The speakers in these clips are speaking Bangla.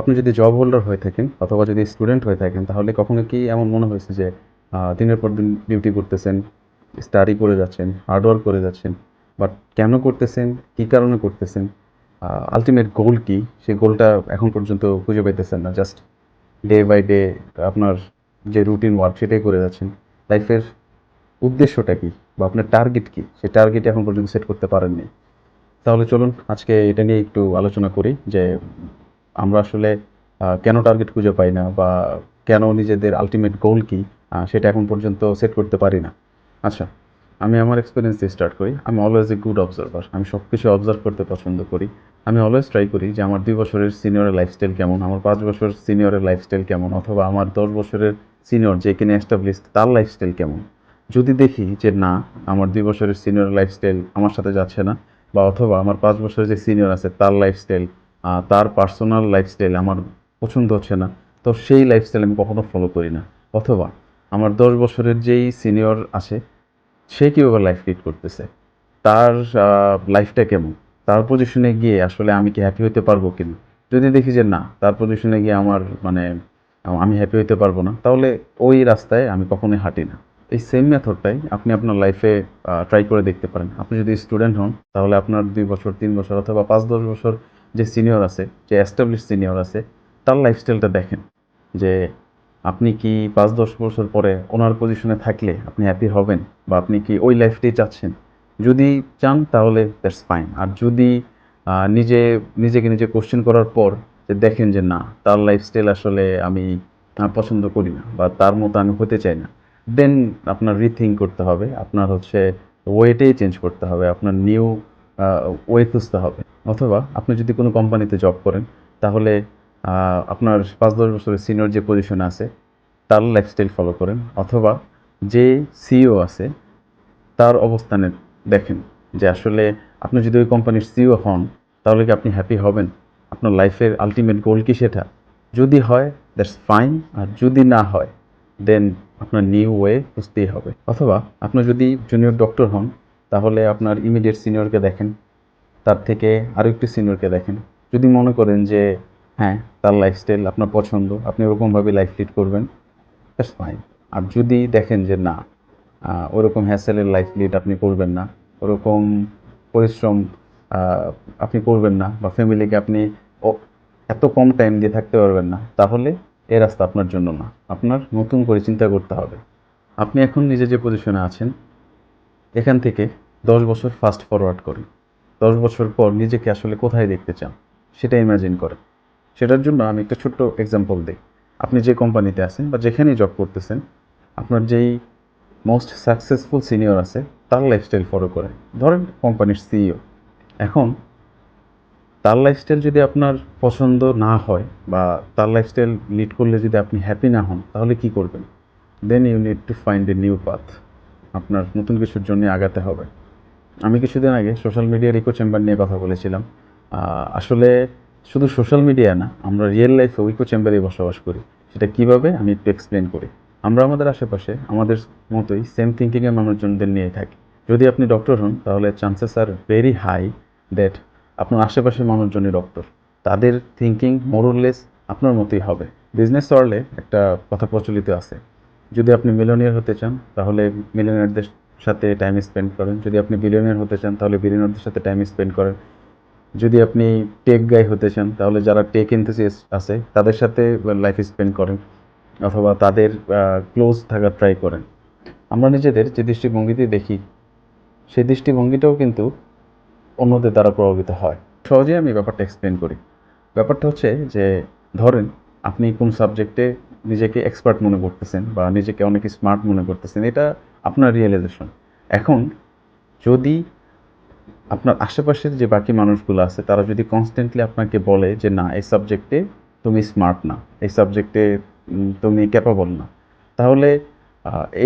আপনি যদি জব হোল্ডার হয়ে থাকেন অথবা যদি স্টুডেন্ট হয়ে থাকেন, তাহলে কখনো কি এমন মনে হয়েছে যে দিনের পর দিন ডিউটি করতেছেন স্টাডি করে যাচ্ছেন হার্ডওয়ার্ক করে যাচ্ছেন বাট কেন করতেছেন, কী কারণে করতেছেন? আলটিমেট গোল কি? সেই গোলটা এখন পর্যন্ত খুঁজে পেতেছেন না জাস্ট ডে বাই ডে আপনার যে রুটিন ওয়ার্ক সেটাই করে যাচ্ছেন। লাইফের উদ্দেশ্যটা কি? বা আপনার টার্গেট কি? সেই টার্গেট এখন পর্যন্ত সেট করতে পারেননি। তাহলে চলুন, আজকে এটা নিয়ে একটু আলোচনা করি যে আমরা আসলে কেন টার্গেট খুঁজে পাই না বা কেন নিজেদের আলটিমেট গোল কি সেটা এখন পর্যন্ত সেট করতে পারি না। আচ্ছা আমি আমার এক্সপিরিয়েন্স দিয়ে স্টার্ট করি। আমি অলওয়েজ এ গুড অবজারভার আমি সব কিছু অবজার্ভ করতে পছন্দ করি। আমি অলওয়েজ ট্রাই করি যে আমার দুই বছরের সিনিয়রের লাইফস্টাইল কেমন, আমার পাঁচ বছর সিনিয়রের লাইফস্টাইল কেমন, অথবা আমার দশ বছরের সিনিয়র যে কিনে এস্টাবলিশ তার লাইফস্টাইল কেমন। যদি দেখি যে না, আমার দুই বছরের সিনিয়র লাইফস্টাইল আমার সাথে যাচ্ছে না, বা অথবা আমার পাঁচ বছরের যে সিনিয়র আছে তার লাইফস্টাইল তার পার্সোনাল লাইফস্টাইল আমার পছন্দ হচ্ছে না। তো সেই লাইফস্টাইল আমি কখনো ফলো করি না। অথবা আমার দশ বছরের যেই সিনিয়র আছে, সে কীভাবে লাইফ লিড করতেছে? তার লাইফটা কেমন? তার পজিশনে গিয়ে আসলে আমি কি হ্যাপি হতে পারব কিনা যদি দেখি যে না, তার পজিশনে গিয়ে আমার মানে আমি হ্যাপি হতে পারব না, তাহলে ওই রাস্তায় আমি কখনোই হাঁটি না। এই সেম মেথডটাই আপনি আপনার লাইফে ট্রাই করে দেখতে পারেন। আপনি যদি স্টুডেন্ট হন, তাহলে আপনার দুই বছর, তিন বছর অথবা পাঁচ, দশ বছর যে সিনিয়র আছে, যে এস্টাবলিশ সিনিয়র আছে, তার লাইফস্টাইলটা দেখেন। যে আপনি কি পাঁচ, দশ বছর পরে ওনার পজিশনে থাকলে আপনি হ্যাপি হবেন বা আপনি কি ওই লাইফটাই চাচ্ছেন? যদি চান তাহলে দ্যাটস ফাইন আর যদি নিজে, নিজেকে নিজে কোশ্চেন করার পর যে দেখেন যে না, তার লাইফস্টাইল আসলে আমি পছন্দ করি না বা তার মতো আমি হতে চাই না দেন আপনার রিথিঙ্ক করতে হবে। আপনার হচ্ছে ওয়েটাই চেঞ্জ করতে হবে। আপনার নিউ ওয়ে খুঁজতে হবে। অথবা আপনি যদি কোনো কোম্পানিতে জব করেন, তাহলে আপনার পাঁচ দশ বছরের সিনিয়র যে পজিশন আছে, তার লাইফস্টাইল ফলো করেন। অথবা যে সিইও আছে, তার অবস্থানে দেখেন যে আসলে আপনি যদি ওই কোম্পানির সিইও হন, তাহলে কি আপনি হ্যাপি হবেন? আপনার লাইফের আলটিমেট গোল কি সেটা? যদি হয় দ্যাটস ফাইন আর যদি না হয় দেন আপনার নিউ ওয়ে খুঁজতেই হবে। অথবা আপনি যদি জুনিয়র ডক্টর হন তাহলে আপনার ইমিডিয়েট সিনিয়রকে দেখেন। তার থেকে আরও একটু সিনিয়রকে দেখেন। যদি মনে করেন যে হ্যাঁ তার লাইফস্টাইল আপনার পছন্দ, আপনি ওরকমভাবে লাইফ লিড করবেন দ্যাটস ফাইন আর যদি দেখেন যে, না ওরকম হ্যাসেলের লাইফ লিড আপনি করবেন না, ওরকম পরিশ্রম আপনি করবেন না, বা ফ্যামিলিকে আপনি এত কম টাইম দিয়ে থাকতে পারবেন না, তাহলে এ রাস্তা আপনার জন্য না। আপনার নতুন করে চিন্তা করতে হবে। আপনি এখন নিজে যে পজিশনে আছেন এখান থেকে দশ বছর ফাস্ট ফরওয়ার্ড করেন দশ বছর পর নিজেকে আসলে কোথায় দেখতে চান, সেটা ইমাজিন করেন। সেটার জন্য আমি একটা ছোট্ট এক্সাম্পল দিই। আপনি যে কোম্পানিতে আছেন বা যেখানেই জব করতেছেন, আপনার যেই মোস্ট সাকসেসফুল সিনিয়র আছে, তার লাইফস্টাইল ফলো করে ধরেন কোম্পানির সিইও এখন তার লাইফস্টাইল যদি আপনার পছন্দ না হয় বা তার লাইফস্টাইল লিড করলে যদি আপনি হ্যাপি না হন, তাহলে কি করবেন? Then you need to find a new path আপনার নতুন কিছুর জন্য আগাতে হবে। আমি কিছুদিন আগে সোশ্যাল মিডিয়ার ইকো চেম্বার নিয়ে কথা বলেছিলাম। আসলে শুধু সোশ্যাল মিডিয়া না, আমরা রিয়েল লাইফে ইকো চেম্বারেই বসবাস করি। সেটা কীভাবে আমি একটু এক্সপ্লেন করি। আমরা আমাদের আশেপাশে, আমাদের মতোই সেম থিঙ্কিংয়ের মানুষজনদের নিয়ে থাকি। যদি আপনি ডক্টর হন, তাহলে chances are very high that আপনার আশেপাশের মানুষজনই ডক্টর তাদের থিঙ্কিং মোরলেস আপনার মতোই হবে। বিজনেস ওয়ার্ল্ডে একটা কথা প্রচলিত আছে। যদি আপনি মিলিয়নিয়ার হতে চান, তাহলে মিলিয়নিয়ারদের সাথে টাইম স্পেন্ড করেন। যদি আপনি বিলিয়নিয়ার হতে চান, তাহলে বিলিয়নিয়ারদের সাথে টাইম স্পেন্ড করেন। যদি আপনি টেক গাই হতে চান, তাহলে যারা টেক এনথুসিয়াস্ট আছে, তাদের সাথে লাইফ স্পেন্ড করেন, অথবা তাদের ক্লোজ থাকার ট্রাই করেন। আমরা নিজেদের যে দৃষ্টিভঙ্গিতে দেখি, সেই দৃষ্টিভঙ্গিটাও কিন্তু অন্যদের দ্বারা প্রভাবিত হয়। সহজেই আমি ব্যাপারটা এক্সপ্লেন করি। ব্যাপারটা হচ্ছে যে, ধরেন, আপনি কোন সাবজেক্টে নিজেকে এক্সপার্ট মনে করতেছেন বা নিজেকে অনেক স্মার্ট মনে করতেছেন, এটা আপনার রিয়েলাইজেশন এখন যদি আপনার আশেপাশের যে বাকি মানুষগুলো আছে, তারা যদি কনস্ট্যান্টলি আপনাকে বলে যে, না, এই সাবজেক্টে তুমি স্মার্ট না, এই সাবজেক্টে তুমি ক্যাপাবল না, তাহলে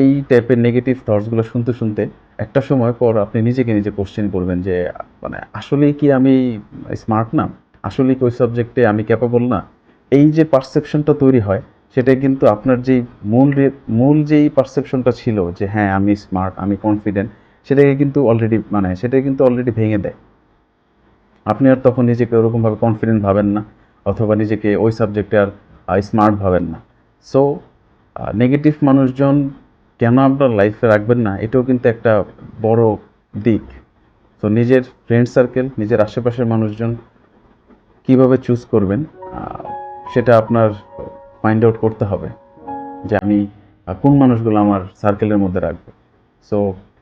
এই টাইপের নেগেটিভ থটসগুলো শুনতে শুনতে একটা সময় পর আপনি নিজেকে নিজে কোশ্চেন করবেন যে মানে আসলেই কি আমি স্মার্ট না? আসলেই কি ওই সাবজেক্টে আমি ক্যাপাবল না? এই যে পারসেপশনটা তৈরি হয় সেটা কিন্তু আপনার যেই মূল মূল যেই পারসেপশনটা ছিল যে হ্যাঁ আমি স্মার্ট আমি কনফিডেন্ট সেটাকে কিন্তু অলরেডি মানে সেটা কিন্তু অলরেডি ভেঙে দেয়। আপনি আর তখন নিজেকে ওরকমভাবে কনফিডেন্ট ভাবেন না, অথবা নিজেকে ওই সাবজেক্টে আর স্মার্ট ভাবেন না। সো নেগেটিভ মানুষজন কেন আপনার লাইফে রাখবেন না? এটাও কিন্তু একটা বড় দিক। তো নিজের ফ্রেন্ড সার্কেল নিজের আশেপাশের মানুষজন কীভাবে চুজ করবেন সেটা আপনার ফাইন্ড আউট করতে হবে যে আমি কোন মানুষগুলো আমার সার্কেলের মধ্যে রাখব। So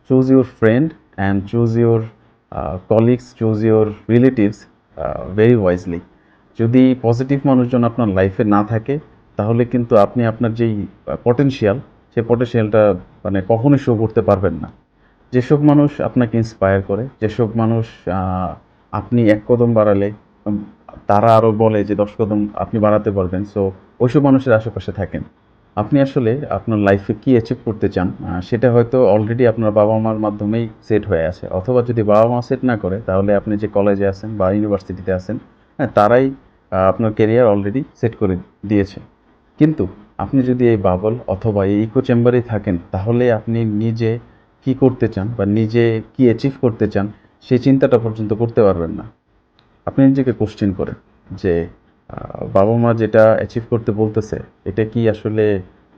choose your friend and choose your colleagues choose your relatives very wisely যদি পজিটিভ মানুষজন আপনার লাইফে না থাকে, তাহলে কিন্তু আপনি আপনার যেই পটেনশিয়াল সেই পটেনশিয়ালটা মানে কখনোই শো করতে পারবেন না। যেসব মানুষ আপনাকে ইন্সপায়ার করে, যেসব মানুষ আপনি এক কদম বাড়ালে তারা আরও বলে যে দশ কদম আপনি বাড়াতে পারবেন। সো ওইসব মানুষের আশেপাশে থাকেন। আপনি আসলে আপনার লাইফে কি অ্যাচিভ করতে চান সেটা হয়তো অলরেডি আপনার বাবা মার মাধ্যমেই সেট হয়ে আছে। অথবা যদি বাবা মা সেট না করে, তাহলে আপনি যে কলেজে আছেন বা ইউনিভার্সিটিতে আছেন হ্যাঁ তারাই আপনার কেরিয়ার অলরেডি সেট করে দিয়েছে। কিন্তু আপনি যদি এই বাবল অথবা এই ইকো চেম্বারেই থাকেন, তাহলে আপনি নিজে কি করতে চান বা নিজে কি অ্যাচিভ করতে চান, সেই চিন্তাটা পর্যন্ত করতে পারবেন না। আপনি নিজেকে কোশ্চেন করেন যে বাবা মা যেটা অ্যাচিভ করতে বলতেছে, এটা কি আসলে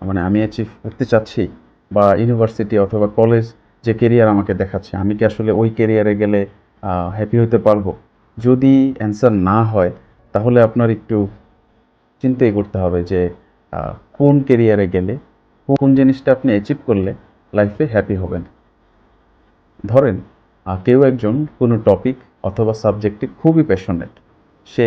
মানে আমি অ্যাচিভ করতে চাচ্ছি? বা ইউনিভার্সিটি অথবা কলেজ যে কেরিয়ার আমাকে দেখাচ্ছে, আমি কি আসলে ওই কেরিয়ারে গেলে হ্যাপি হতে পারব? যদি অ্যান্সার না হয়, তাহলে আপনার একটু চিন্তাই করতে হবে যে কোন কেরিয়ারে গেলে, কোন জিনিসটা আপনি অ্যাচিভ করলে লাইফে হ্যাপি হবেন? ধরেন কেউ একজন কোনো টপিক অথবা সাবজেক্টটি খুবই প্যাশনেট সে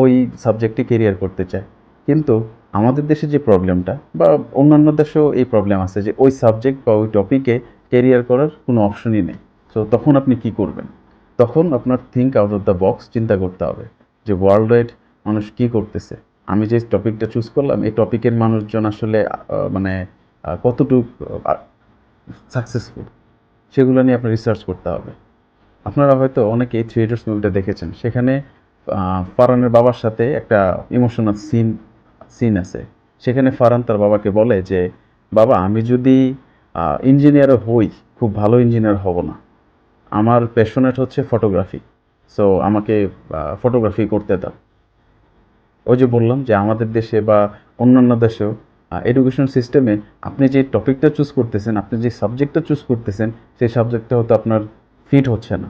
ওই সাবজেক্টে কেরিয়ার করতে চায়। কিন্তু আমাদের দেশে যে প্রবলেমটা বা অন্যান্য দেশেও এই প্রবলেম আছে যে ওই সাবজেক্ট বা ওই টপিকে কেরিয়ার করার কোনো অপশনই নেই। সো তখন আপনি কি করবেন? তখন আপনার think out of the box চিন্তা করতে হবে যে ওয়ার্ল্ড ওয়াইড মানুষ কী করতেছে? আমি যে টপিকটা চুজ করলাম, এই টপিকের মানুষজন আসলে মানে কতটুক সাকসেসফুল সেগুলো নিয়ে আপনার রিসার্চ করতে হবে। আপনারা হয়তো অনেকে থ্রি ইডিয়টস মুভিটা দেখেছেন। সেখানে ফারানের বাবার সাথে একটা ইমোশনাল সিন সিন আছে। সেখানে ফারান তার বাবাকে বলে যে, বাবা, আমি যদি ইঞ্জিনিয়ারও হই, খুব ভালো ইঞ্জিনিয়ার হব না। আমার প্যাশনেট হচ্ছে ফটোগ্রাফি সো আমাকে ফটোগ্রাফি করতে দাও। ওই যে বললাম যে, আমাদের দেশে বা অন্যান্য দেশেও এডুকেশন সিস্টেমে আপনি যে টপিকটা চুজ করতেছেন, আপনি যে সাবজেক্টটা চুজ করতেছেন, সেই সাবজেক্টটা হয়তো আপনার ফিট হচ্ছে না।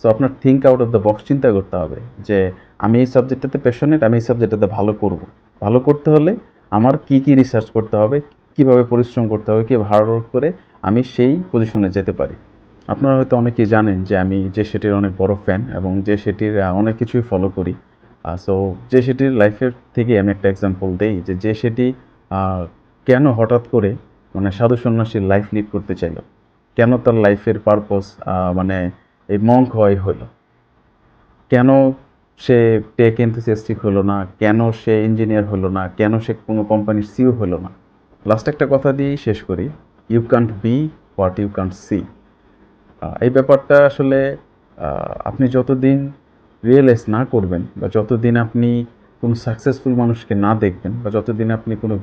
সো আপনার think out of the box চিন্তা করতে হবে যে, আমি এই সাবজেক্টটাতে প্যাশনেট আমি এই সাবজেক্টটাতে ভালো করব। ভালো করতে হলে আমার কি কি রিসার্চ করতে হবে, কীভাবে পরিশ্রম করতে হবে কী হার্ড ওয়ার্ক করে আমি সেই পজিশনে যেতে পারি। আপনারা হয়তো অনেকেই জানেন যে, আমি যে সেটির অনেক বড় ফ্যান এবং যে সেটির অনেক কিছুই ফলো করি। সো যে সেটির লাইফের থেকে আমি একটা এক্সাম্পল দেই যে যে সেটি কেন হঠাৎ করে মানে সাধু সন্ন্যাসীর লাইফ লিড করতে চাইলো। কেন তার লাইফের পারপোজ মানে এই মঙ্ক হয় হলো? কেন সে টেক এনথুসিয়াস্টিক হলো না? কেন সে ইঞ্জিনিয়ার হলো না? কেন সে কোনো কোম্পানির সিও হলো না? লাস্ট একটা কথা দিয়েই শেষ করি। You can't be what you can't see এই ব্যাপারটা আসলে আপনি যতদিন রিয়েলাইজ না করবেন বা যতদিন আপনি কোনো সাকসেসফুল মানুষকে না দেখবেন বা যতদিন আপনি কোনো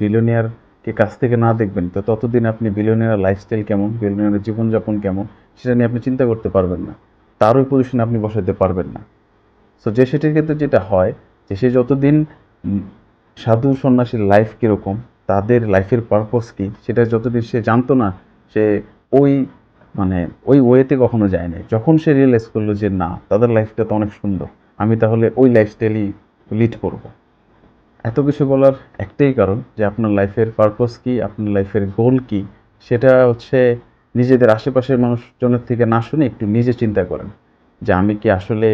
বিলিয়নিয়ারকে কাছ থেকে না দেখবেন, তো ততদিন আপনি বিলিয়নিয়ার লাইফস্টাইল কেমন বিলিয়নিয়ারের জীবনযাপন কেমন, সেটা নিয়ে আপনি চিন্তা করতে পারবেন না। তার ওই পজিশনে আপনি বসাতে পারবেন না। সো যে সেটির ক্ষেত্রে যেটা হয়, যে সে যতদিন সাধু সন্ন্যাসীর লাইফ কীরকম, তাদের লাইফের পারপোজ কী, সেটা যতদিন সে জানতো না, সে ওই মানে ওই ওয়েতে কখনো যায় নাই। যখন সে রিয়েলাইজ করল যে না, তাদের লাইফটা তো অনেক সুন্দর, আমি তাহলে ওই লাইফস্টাইলই লিড করব। এত কিছু বলার একটাই কারণ যে আপনার লাইফের পারপোজ কী, আপনার লাইফের গোল কী, সেটা হচ্ছে নিজেদের আশেপাশের মানুষজনের থেকে না শুনে একটু নিজে চিন্তা করেন যে আমি কি আসলে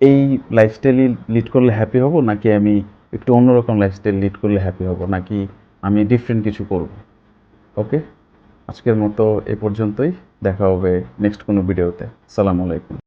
এই লাইফস্টাইলই লিড করলে হ্যাপি হব, নাকি আমি একটু অন্যরকম লাইফস্টাইল লিড করলে হ্যাপি হব, নাকি আমি ডিফারেন্ট কিছু করব? ওকে আজকের মতো এ পর্যন্তই। দেখা হবে নেক্সট কোনো ভিডিওতে সালাম আলাইকুম।